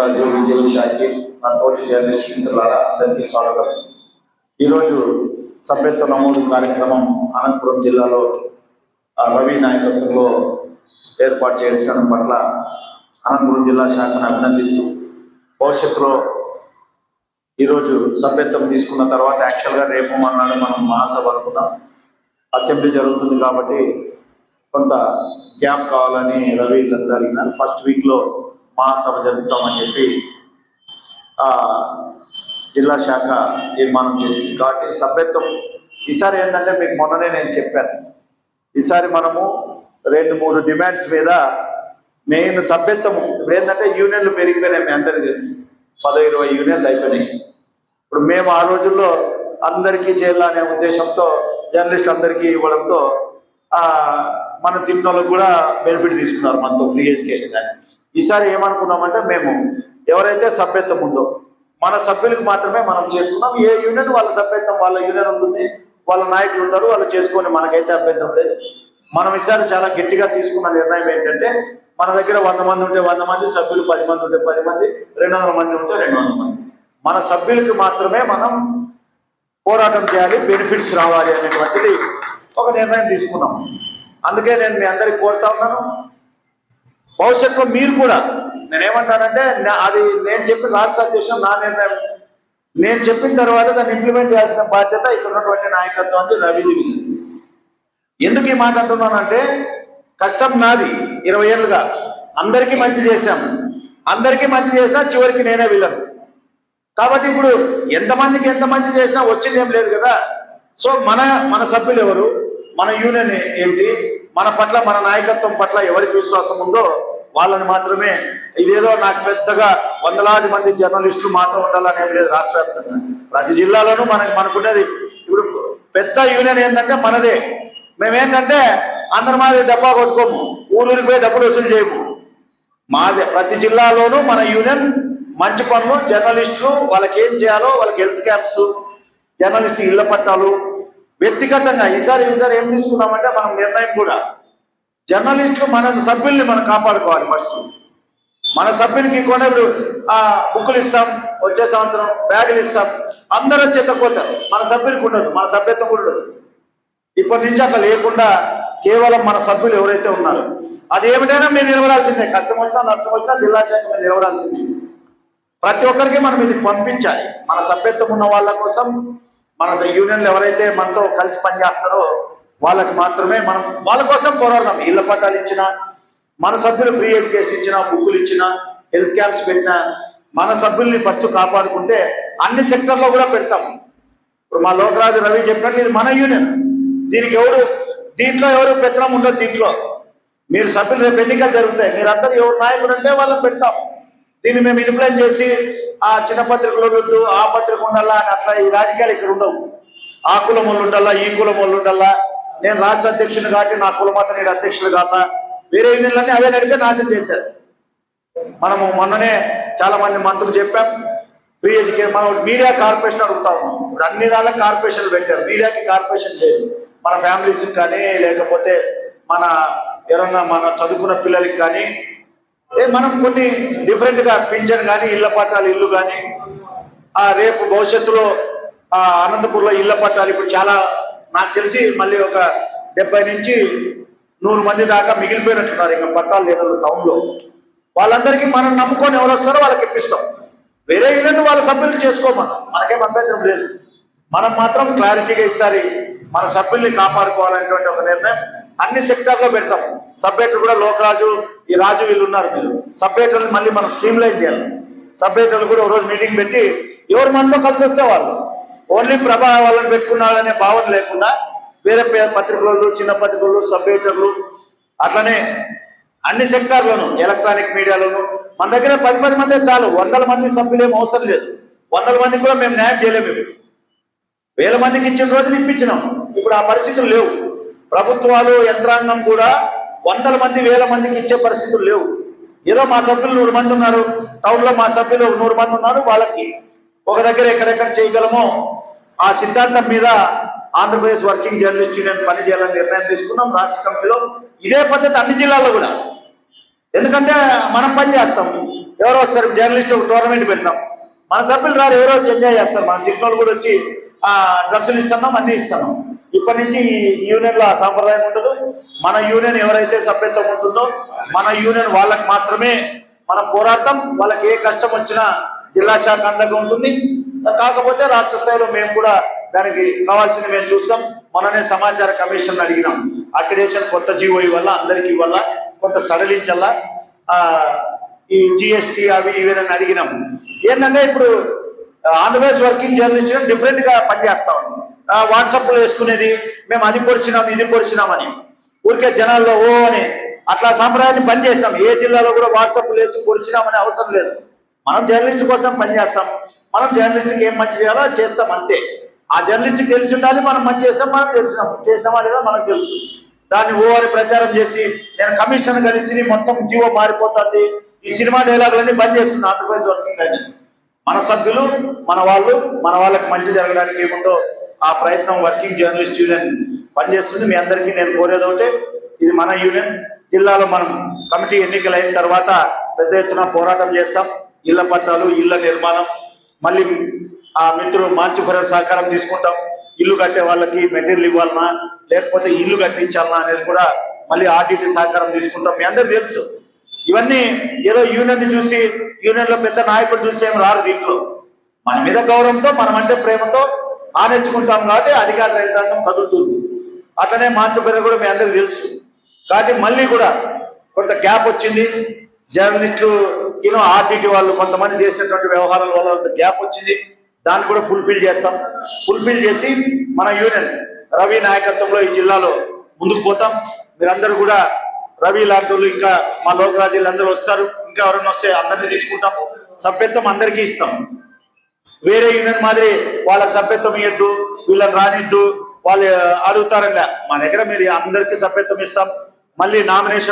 లోకరాజు విజయం షాకి నా తోటి జర్నలిస్ట్ మిత్రులారా అందరికీ స్వాగతం. ఈరోజు సభ్యత్వ నమోదు కార్యక్రమం అనంతపురం జిల్లాలో ఆ, రవి నాయకత్వంలో ఏర్పాటు చేసిన పట్ల అనంతపురం జిల్లా శాఖను అభినందిస్తూ భవిష్యత్తులో ఈరోజు సభ్యత్వం తీసుకున్న తర్వాత యాక్చువల్గా రేపు మన్నాడు మనం మహాసభ అనుకున్నాం అసెంబ్లీ జరుగుతుంది కాబట్టి కొంత గ్యాప్ కావాలని రవి వీళ్ళందరూ ఫస్ట్ వీక్లో మహాసభ జరుపుతామని చెప్పి జిల్లా శాఖ తీర్మానం చేసింది. కాబట్టి సభ్యత్వం. ఈసారి ఏంటంటే మీకు మొన్ననే నేను చెప్పాను. ఈసారి మనము రెండు మూడు డిమాండ్స్ మీద మెయిన్ సభ్యత్వం ఇప్పుడు ఏంటంటే యూనియన్లు పెరిగిపోయినాయి మీ అందరికీ తెలుసు. పదో ఇరవై యూనియన్లు అయిపోయినాయి. ఇప్పుడు మేము ఆ రోజుల్లో అందరికీ చేయాలనే ఉద్దేశంతో జర్నలిస్ట్ అందరికీ ఇవ్వడంతో మన తిన్నోళ్ళకు కూడా బెనిఫిట్ తీసుకున్నారు మనతో ఫ్రీ ఎడ్యుకేషన్ కానీ ఈసారి ఏమనుకున్నామంటే మేము ఎవరైతే సభ్యత్వం ఉందో మన సభ్యులకు మాత్రమే మనం చేసుకున్నాం. ఏ యూనియన్ వాళ్ళ సభ్యత్వం వాళ్ళ యూనియన్ ఉంటుంది వాళ్ళ నాయకులు ఉంటారు వాళ్ళు చేసుకొని మనకైతే అభ్యంతరం లేదు. మనం ఈసారి చాలా గట్టిగా తీసుకున్న నిర్ణయం ఏంటంటే మన దగ్గర వంద మంది ఉంటే వంద మంది సభ్యులు పది మంది ఉంటే పది మంది రెండు వందల మంది ఉంటే రెండు వందల మంది. మన సభ్యులకి మాత్రమే మనం పోరాటం చేయాలి బెనిఫిట్స్ రావాలి అనేటువంటిది ఒక నిర్ణయం తీసుకున్నాం. అందుకే నేను మీ అందరికి కోరుతా ఉన్నాను. భవిష్యత్తులో మీరు కూడా నేనేమంటానంటే నా- అది నేను చెప్పిన రాష్ట్ర అధ్యక్షుడు నా నిర్ణయం. నేను చెప్పిన తర్వాత దాన్ని ఇంప్లిమెంట్ చేయాల్సిన బాధ్యత ఇక్కడ ఉన్నటువంటి నాయకత్వానికి రవిది ఎందుకు ఈ మాట అంటున్నానంటే కష్టం నాది ఇరవై ఏళ్ళుగా. అందరికీ మంచి చేశాం. అందరికీ మంచి చేసినా చివరికి నేనే విలను. కాబట్టి ఇప్పుడు ఎంతమందికి ఎంత మంచి చేసినా వచ్చింది ఏం లేదు కదా. సో మన మన సభ్యులు ఎవరు? మన యూనియన్ ఏంటి? మన పట్ల మన నాయకత్వం పట్ల ఎవరికి విశ్వాసం ఉందో వాళ్ళని మాత్రమే ఇదేదో నాకు పెద్దగా వందలాది మంది జర్నలిస్టులు మాత్రం ఉండాలని ఏం లేదు రాష్ట్ర వ్యాప్తంగా. ప్రతి జిల్లాలోనూ మనకి మనకున్నది ఇప్పుడు పెద్ద యూనియన్ ఏంటంటే మనదే. మేమేంటంటే అందరి మాది డబ్బా కొట్టుకోము ఊరూరికి పోయి డబ్బులు వసూలు చేయము. మాదే ప్రతి జిల్లాలోనూ మన యూనియన్ మంచి పనులు జర్నలిస్టులు వాళ్ళకి ఏం చేయాలో వాళ్ళకి హెల్త్ క్యాంప్స్ జర్నలిస్ట్ ఇళ్ళ పట్టాలు వ్యక్తిగతంగా ఈసారి ఈసారి ఏం తీసుకున్నామంటే మనం నిర్ణయం కూడా జర్నలిస్టులు మన సభ్యుల్ని మనం కాపాడుకోవాలి ఫస్ట్ మన సభ్యునికి కొనప్పుడు ఆ బుక్కులు ఇస్తాం వచ్చే సంవత్సరం బ్యాగులు ఇస్తాం. అందరూ చెత్తపోతారు. మన సభ్యునికి ఉండదు. మన సభ్యత్వం కూడా ఉండదు. ఇప్పటి నుంచి అట్లా లేకుండా కేవలం మన సభ్యులు ఎవరైతే ఉన్నారో. అది ఏమిటైనా మీరు నిలవడాల్సిందే కష్టం వచ్చినా నష్టం వచ్చినా జిల్లా శాఖ మీరు నిలవడాల్సిందే ప్రతి ఒక్కరికి మనం ఇది పంపించాలి. మన సభ్యత్వం ఉన్న వాళ్ళ కోసం మన యూనియన్లు ఎవరైతే మనతో కలిసి పనిచేస్తారో వాళ్ళకి మాత్రమే మనం వాళ్ళ కోసం పోరాడదాం. ఇళ్ళ పట్టాలు ఇచ్చినా మన సభ్యులు ఫ్రీ ఎడ్యుకేషన్ ఇచ్చినా బుక్కులు ఇచ్చినా హెల్త్ క్యాంప్స్ పెట్టినా మన సభ్యుల్ని ఫస్ట్ కాపాడుకుంటే అన్ని సెక్టర్లో కూడా పెడతాం. ఇప్పుడు మా లోకరాజు రవి చెప్పినట్లు ఇది మన యూనియన్. దీనికి ఎవరు దీంట్లో ఎవరు పెత్తనం ఉండదు దీంట్లో. మీరు సభ్యులు రేపు ఎన్నికలు జరుగుతాయి. మీరందరూ ఎవరు నాయకుడు అంటే వాళ్ళని పెడతాం. దీన్ని మేము ఇన్ఫ్లుయెన్స్ చేసి ఆ చిన్న పత్రికలు ఉండొద్దు ఆ పత్రిక ఉండాలా అని అట్లా ఈ రాజకీయాలు ఇక్కడ ఉండవు. ఆ కులం వాళ్ళు ఉండాలా ఈ కులం వాళ్ళు ఉండాలా నేను రాష్ట్ర అధ్యక్షుని కాబట్టి నా కులమత నేను అధ్యక్షుడు కాక వేరే యూనియన్లన్నీ అవే నడిపే నాశనం చేశారు. మనము మొన్ననే చాలా మంది మంత్రులు చెప్పాం ఫ్రీ ఎడ్యుకేషన్ మనం మీడియా కార్పొరేషన్ అడుగుతా ఉన్నాం. ఇప్పుడు అన్ని దానిలో కార్పొరేషన్లు పెట్టారు. మీడియాకి కార్పొరేషన్ లేదు. మన ఫ్యామిలీస్ కానీ లేకపోతే మన ఎవరన్నా మన చదువుకున్న పిల్లలకి కానీ ఏ మనం కొన్ని డిఫరెంట్గా పింఛన్ కానీ ఇళ్ళ పట్టాలు ఇల్లు కానీ రేపు భవిష్యత్తులో అనంతపూర్లో ఇళ్ళ పట్టాలు ఇప్పుడు చాలా నాకు తెలిసి మళ్ళీ ఒక డెబ్బై నుంచి నూరు మంది దాకా మిగిలిపోయినట్టున్నారు ఇంకా పట్టాలు లేని టౌన్లో. వాళ్ళందరికీ మనం నమ్ముకొని ఎవరు వస్తారో వాళ్ళకి ఇప్పిస్తాం. వేరే ఇళ్ళను వాళ్ళ సభ్యులు చేసుకోమని మనకేం అభ్యంతరం లేదు. మనం మాత్రం క్లారిటీగా ఈసారి మన సభ్యుల్ని కాపాడుకోవాలనేటువంటి ఒక నిర్ణయం అన్ని సెక్టార్లో పెడతాం. సబ్బేటర్లు కూడా లోకరాజు ఈ రాజు వీళ్ళు ఉన్నారు మీరు. సబ్బేటర్లు మళ్ళీ మనం స్ట్రీమ్ లైన్ చేయాలి. సబ్బేటర్లు కూడా ఒక రోజు మీటింగ్ పెట్టి ఎవరు మనతో కలిసి వస్తే వాళ్ళు. ఓన్లీ ప్రభా వాళ్ళని పెట్టుకున్నాడనే భావన లేకుండా వేరే పత్రికలు చిన్న పత్రికలు సబ్బేటర్లు అట్లనే అన్ని సెక్టార్లను ఎలక్ట్రానిక్ మీడియాలోను మన దగ్గర పది పది మంది చాలు. వందల మంది సభ్యులు ఏం అవసరం లేదు. వందల మందికి కూడా మేము న్యాయం చేయలేము ఇప్పుడు. వేల మందికి ఇచ్చిన రోజులు ఇప్పించినాం. ఇప్పుడు ఆ పరిస్థితులు లేవు. ప్రభుత్వాలు యంత్రాంగం కూడా వందల మంది వేల మందికి ఇచ్చే పరిస్థితులు లేవు. ఏదో మా సభ్యులు నూరు మంది ఉన్నారు. టౌన్లో మా సభ్యులు నూరు మంది ఉన్నారు. వాళ్ళకి ఒక దగ్గర ఎక్కడెక్కడ చేయగలమో ఆ సిద్ధాంతం మీద ఆంధ్రప్రదేశ్ వర్కింగ్ జర్నలిస్ట్ యూనియన్ పనిచేయాలని నిర్ణయం తీసుకున్నాం రాష్ట్ర కమిటీలో ఇదే పద్ధతి అన్ని జిల్లాల్లో కూడా. ఎందుకంటే మనం పని చేస్తాం. ఎవరో వస్తారు జర్నలిస్ట్ ఒక టోర్నమెంట్ పెడతాం. మన సభ్యులు రారు ఎవరో ఎంజాయ్ చేస్తారు. మన తిరుమల కూడా వచ్చి ఆ డ్రగ్స్లు ఇస్తున్నాం అన్ని ఇస్తున్నాం. ఇప్పటి నుంచి ఈ యూనియన్లో ఆ సాంప్రదాయం ఉండదు. మన యూనియన్ ఎవరైతే సభ్యత్వం ఉంటుందో మన యూనియన్ వాళ్ళకి మాత్రమే మన పోరాడతాం. వాళ్ళకి ఏ కష్టం వచ్చినా జిల్లా శాఖ అండగా ఉంటుంది. కాకపోతే రాష్ట్ర స్థాయిలో మేము కూడా దానికి కావాల్సింది మేము చూస్తాం. మొన్ననే సమాచార కమిషన్ అడిగినాం. అక్రిడేషన్ కొత్త జీవో వల్ల అందరికి వల్ల కొంత సడలించల్లా ఆ ఈ జిఎస్టి అవి ఇవేనని అడిగినాం. ఏంటంటే ఇప్పుడు ఆంధ్రప్రదేశ్ వర్కింగ్ జర్నలిస్ట్ డిఫరెంట్గా పనిచేస్తాం వాట్సాప్లో వేసుకునేది మేము అది పొడిచినాం ఇది పొడిచినామని ఊరికే జనాల్లో ఓ అని. అట్లా సాంప్రదాయాన్ని పనిచేస్తాం. ఏ జిల్లాలో కూడా వాట్సాప్ లేచి పొడిచినామనే అవసరం లేదు. మనం జర్నలిస్ట్ కోసం పనిచేస్తాం మనం జర్నలిస్ట్కి ఏం మంచి చేయాలో చేస్తాం అంతే. ఆ జర్నలిస్ట్ తెలిసి ఉండాలి మనం మంచి చేస్తాం మనం తెలిసినాం. చేసినామా లేదా మనకు తెలుసు. దాన్ని ఓవర్ ప్రచారం చేసి నేను కమిషన్ కలిసి మొత్తం జీవో మారిపోతుంది. ఈ సినిమా డైలాగులన్నీ బంద్ చేస్తుంది ఆంధ్రప్రదేశ్ వర్కింగ్ అని మన సభ్యులు మన వాళ్ళు మన వాళ్ళకి మంచి జరగడానికి ఏముందో ఆ ప్రయత్నం వర్కింగ్ జర్నలిస్ట్ యూనియన్ పనిచేస్తుంది. మీ అందరికీ నేను కోరేది ఒకటే ఇది మన యూనియన్. జిల్లాలో మనం కమిటీ ఎన్నికలు అయిన తర్వాత పెద్ద ఎత్తున పోరాటం చేస్తాం. ఇళ్ళ పట్టాలు ఇళ్ళ నిర్మాణం మళ్ళీ ఆ మిత్రులు మార్చి సహకారం తీసుకుంటాం. ఇల్లు కట్టే వాళ్ళకి మెటీరియల్ ఇవ్వాలనా లేకపోతే ఇల్లు కట్టించాలనా అనేది కూడా మళ్ళీ ఆర్టీటీ సహకారం తీసుకుంటాం. మీ అందరికి తెలుసు. ఇవన్నీ ఏదో యూనియన్ చూసి యూనియన్లో పెద్ద నాయకుడు చూసి ఏం రారు దీంట్లో. మన మీద గౌరవంతో మనం అంటే ప్రేమతో ఆనెచ్చుకుంటాం కాబట్టి అధికార రైతాంగం కదులుతుంది. అట్లనే మార్చబోయిన కూడా మీ అందరికి తెలుసు. కాబట్టి మళ్ళీ కూడా కొంత గ్యాప్ వచ్చింది. జర్నలిస్టులు యూనో ఆర్టీటీ వాళ్ళు కొంతమంది చేసినటువంటి వ్యవహారాల వల్ల గ్యాప్ వచ్చింది. దాన్ని కూడా ఫుల్ఫిల్ చేస్తాం. ఫుల్ఫిల్ చేసి మన యూనియన్ రవి నాయకత్వంలో ఈ జిల్లాలో ముందుకు పోతాం. మీరందరూ కూడా రవి లాంటి వాళ్ళు ఇంకా మా లోకరాజులు అందరూ వస్తారు. ఇంకా ఎవరైనా వస్తే అందరినీ తీసుకుంటాం. సభ్యత్వం అందరికీ ఇస్తాం. వేరే యూనియన్ మాదిరి వాళ్ళకి సభ్యత్వం ఇవ్వద్దు వీళ్ళని రానిద్దు వాళ్ళు అడుగుతారండి మా దగ్గర మీరు అందరికీ సభ్యత్వం ఇస్తాం. మళ్ళీ నామినేషన్